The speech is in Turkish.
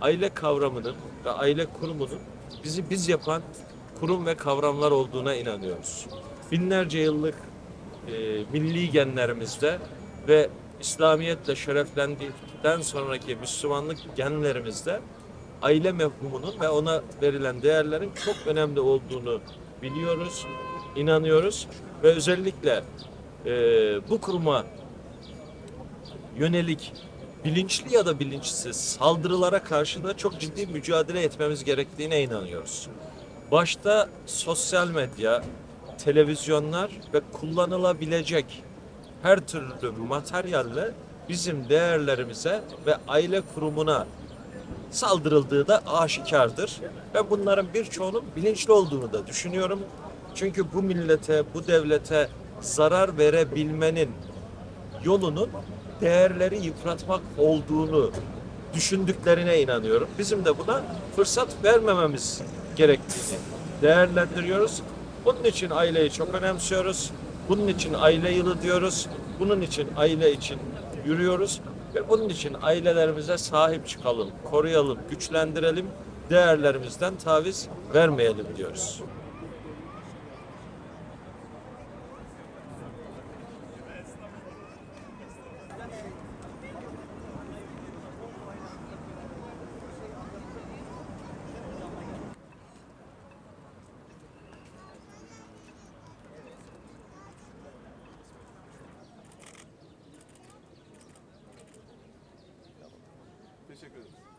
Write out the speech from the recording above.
Aile kavramının ve aile kurumunun bizi biz yapan kurum ve kavramlar olduğuna inanıyoruz. Binlerce yıllık e, milli genlerimizde ve İslamiyetle şereflendikten sonraki Müslümanlık genlerimizde aile mefhumunun ve ona verilen değerlerin çok önemli olduğunu biliyoruz, inanıyoruz ve özellikle e, bu kuruma yönelik bilinçli ya da bilinçsiz saldırılara karşı da çok ciddi mücadele etmemiz gerektiğine inanıyoruz. Başta sosyal medya, televizyonlar ve kullanılabilecek her türlü materyalle bizim değerlerimize ve aile kurumuna saldırıldığı da aşikardır. Ben bunların birçoğunun bilinçli olduğunu da düşünüyorum. Çünkü bu millete, bu devlete zarar verebilmenin yolunun değerleri yıpratmak olduğunu düşündüklerine inanıyorum. Bizim de buna fırsat vermememiz gerektiğini değerlendiriyoruz. Bunun için aileyi çok önemsiyoruz. Bunun için aile yılı diyoruz. Bunun için aile için yürüyoruz. Ve bunun için ailelerimize sahip çıkalım, koruyalım, güçlendirelim, değerlerimizden taviz vermeyelim diyoruz. Teşekkür ederim.